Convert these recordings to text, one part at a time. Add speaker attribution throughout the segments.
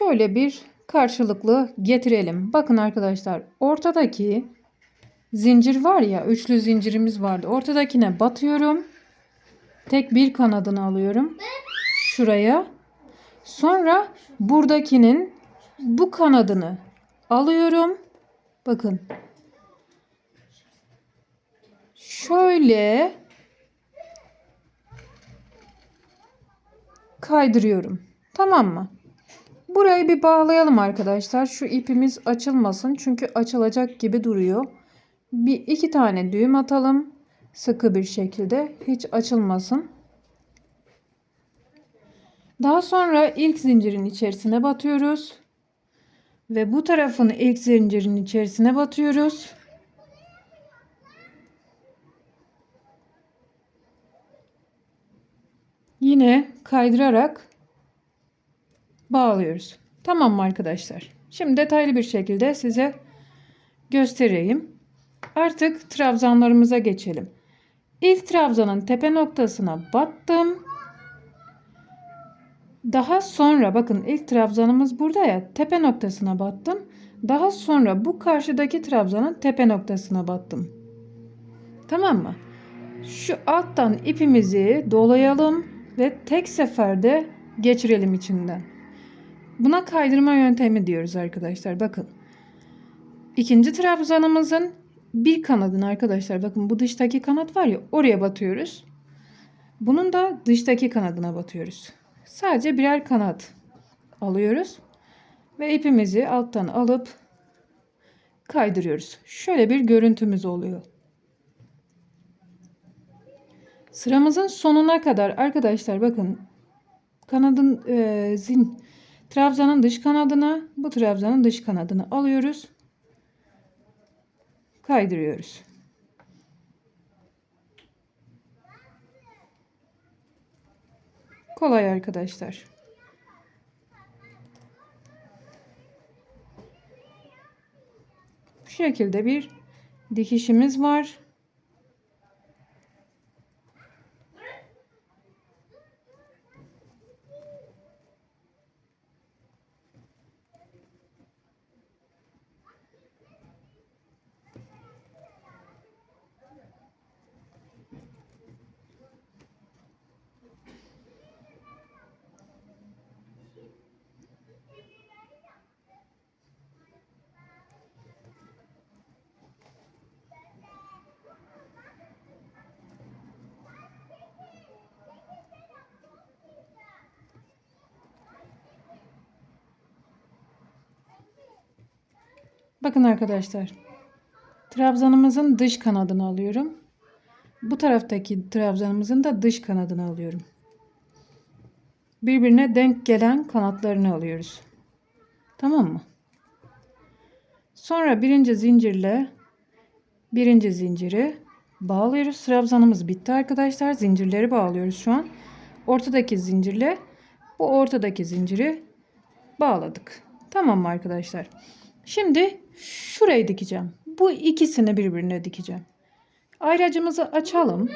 Speaker 1: şöyle bir karşılıklı getirelim. Bakın arkadaşlar ortadaki zincir var ya üçlü zincirimiz vardı. Ortadakine batıyorum. Tek bir kanadını alıyorum. Şuraya. Sonra buradakinin bu kanadını alıyorum. Bakın. Şöyle kaydırıyorum. Tamam mı? Burayı bir bağlayalım arkadaşlar. Şu ipimiz açılmasın. Çünkü açılacak gibi duruyor. Bir iki tane düğüm atalım. Sıkı bir şekilde. Hiç açılmasın. Daha sonra ilk zincirin içerisine batıyoruz. Ve bu tarafını ilk zincirin içerisine batıyoruz. Yine kaydırarak bağlıyoruz. Tamam mı arkadaşlar? Şimdi detaylı bir şekilde size göstereyim. Artık trabzanlarımıza geçelim. İlk trabzanın tepe noktasına battım. Daha sonra bakın ilk trabzanımız burada ya tepe noktasına battım. Daha sonra bu karşıdaki trabzanın tepe noktasına battım. Tamam mı? Şu alttan ipimizi dolayalım ve tek seferde geçirelim içinden. Buna kaydırma yöntemi diyoruz arkadaşlar. Bakın. İkinci trabzanımızın bir kanadını arkadaşlar bakın bu dıştaki kanat var ya oraya batıyoruz. Bunun da dıştaki kanadına batıyoruz. Sadece birer kanat alıyoruz ve ipimizi alttan alıp kaydırıyoruz. Şöyle bir görüntümüz oluyor. Sıramızın sonuna kadar arkadaşlar bakın kanadın e, zin trabzanın dış kanadına bu trabzanın dış kanadını alıyoruz. Kaydırıyoruz. Kolay arkadaşlar. Bu şekilde bir dikişimiz var. Bakın arkadaşlar. Trabzanımızın dış kanadını alıyorum. Bu taraftaki trabzanımızın da dış kanadını alıyorum. Birbirine denk gelen kanatlarını alıyoruz. Tamam mı? Sonra birinci zincirle birinci zinciri bağlıyoruz. Trabzanımız bitti arkadaşlar. Zincirleri bağlıyoruz şu an. Ortadaki zincirle bu ortadaki zinciri bağladık. Tamam mı arkadaşlar? Şimdi şurayı dikeceğim. Bu ikisini birbirine dikeceğim. Ayracımızı açalım.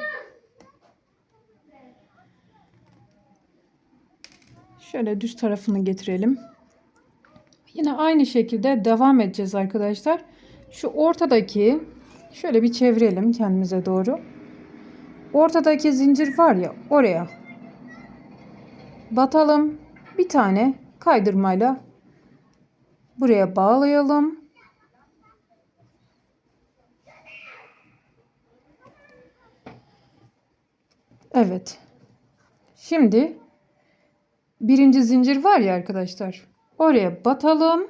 Speaker 1: Şöyle düz tarafını getirelim. Yine aynı şekilde devam edeceğiz arkadaşlar. Şu ortadaki şöyle bir çevirelim kendimize doğru. Ortadaki zincir var ya oraya batalım. Bir tane kaydırmayla buraya bağlayalım. Evet. Şimdi birinci zincir var ya arkadaşlar. Oraya batalım.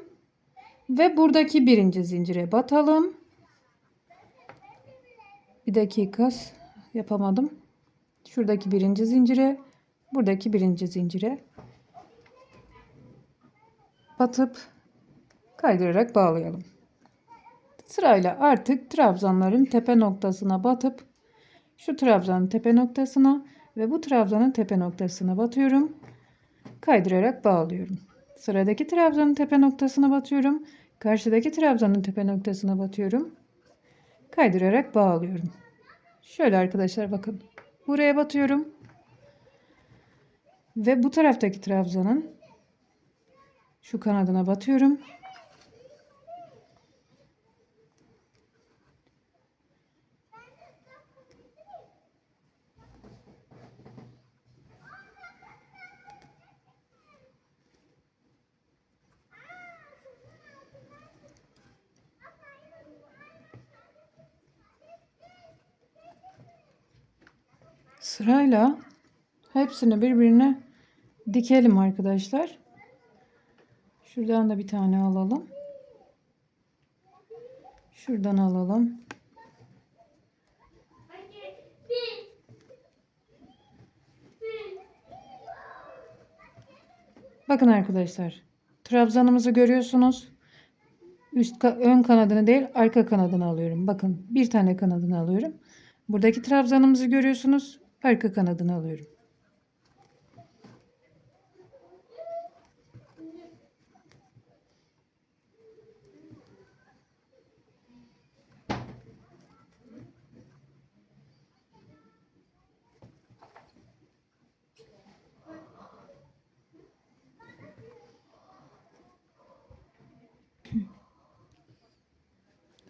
Speaker 1: Ve buradaki birinci zincire batalım. Bir dakika yapamadım. Şuradaki birinci zincire, buradaki birinci zincire batıp kaydırarak bağlayalım. Sırayla artık trabzanların tepe noktasına batıp şu trabzanın tepe noktasına ve bu trabzanın tepe noktasına batıyorum. Kaydırarak bağlıyorum. Sıradaki trabzanın tepe noktasına batıyorum. Karşıdaki trabzanın tepe noktasına batıyorum. Kaydırarak bağlıyorum. Şöyle arkadaşlar bakın. Buraya batıyorum. Ve bu taraftaki trabzanın Şu kanadına batıyorum. Sırayla hepsini birbirine dikelim arkadaşlar. Şuradan da bir tane alalım. Şuradan alalım. Bakın arkadaşlar. Trabzanımızı görüyorsunuz. Üst ön kanadını değil, arka kanadını alıyorum. Bakın, bir tane kanadını alıyorum. Buradaki trabzanımızı görüyorsunuz. Arka kanadını alıyorum.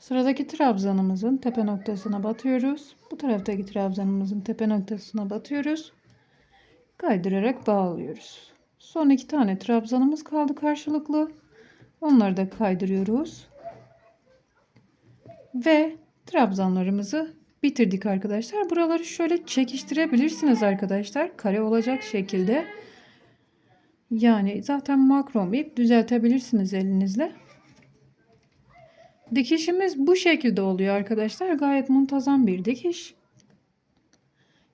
Speaker 1: Sıradaki trabzanımızın tepe noktasına batıyoruz. Bu taraftaki trabzanımızın tepe noktasına batıyoruz. Kaydırarak bağlıyoruz. Son iki tane trabzanımız kaldı karşılıklı. Onları da kaydırıyoruz. Ve trabzanlarımızı bitirdik arkadaşlar. Buraları şöyle çekiştirebilirsiniz arkadaşlar. Kare olacak şekilde. Yani zaten makrom ip düzeltebilirsiniz elinizle. Dikişimiz bu şekilde oluyor arkadaşlar. Gayet muntazam bir dikiş.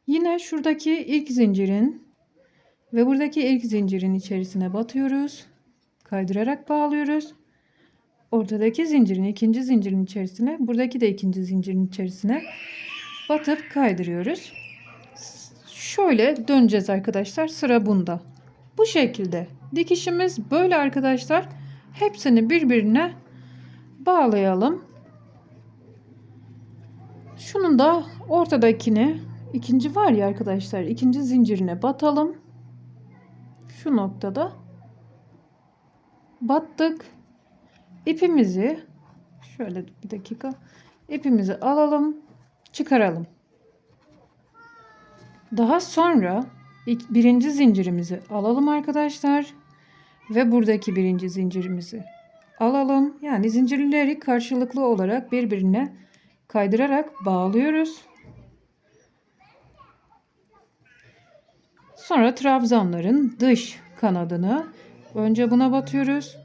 Speaker 1: Yine şuradaki ilk zincirin ve buradaki ilk zincirin içerisine batıyoruz. Kaydırarak bağlıyoruz. Ortadaki zincirin ikinci zincirin içerisine, buradaki de ikinci zincirin içerisine batıp kaydırıyoruz. Şöyle döneceğiz arkadaşlar. Sıra bunda. Bu şekilde. Dikişimiz böyle arkadaşlar. Hepsini birbirine bağlayalım. Şunun da ortadakini ikinci var ya arkadaşlar ikinci zincirine batalım. Şu noktada battık. İpimizi şöyle bir dakika ipimizi alalım çıkaralım. Daha sonra birinci zincirimizi alalım arkadaşlar ve buradaki birinci zincirimizi alalım. Yani zincirleri karşılıklı olarak birbirine kaydırarak bağlıyoruz. Sonra trabzanların dış kanadını önce buna batıyoruz.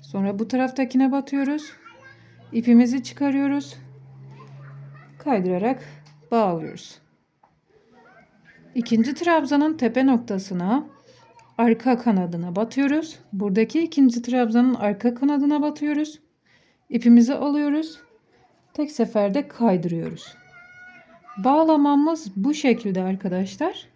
Speaker 1: Sonra bu taraftakine batıyoruz. İpimizi çıkarıyoruz. Kaydırarak bağlıyoruz. İkinci trabzanın tepe noktasına arka kanadına batıyoruz. Buradaki ikinci trabzanın arka kanadına batıyoruz. İpimizi alıyoruz. Tek seferde kaydırıyoruz. Bağlamamız bu şekilde arkadaşlar.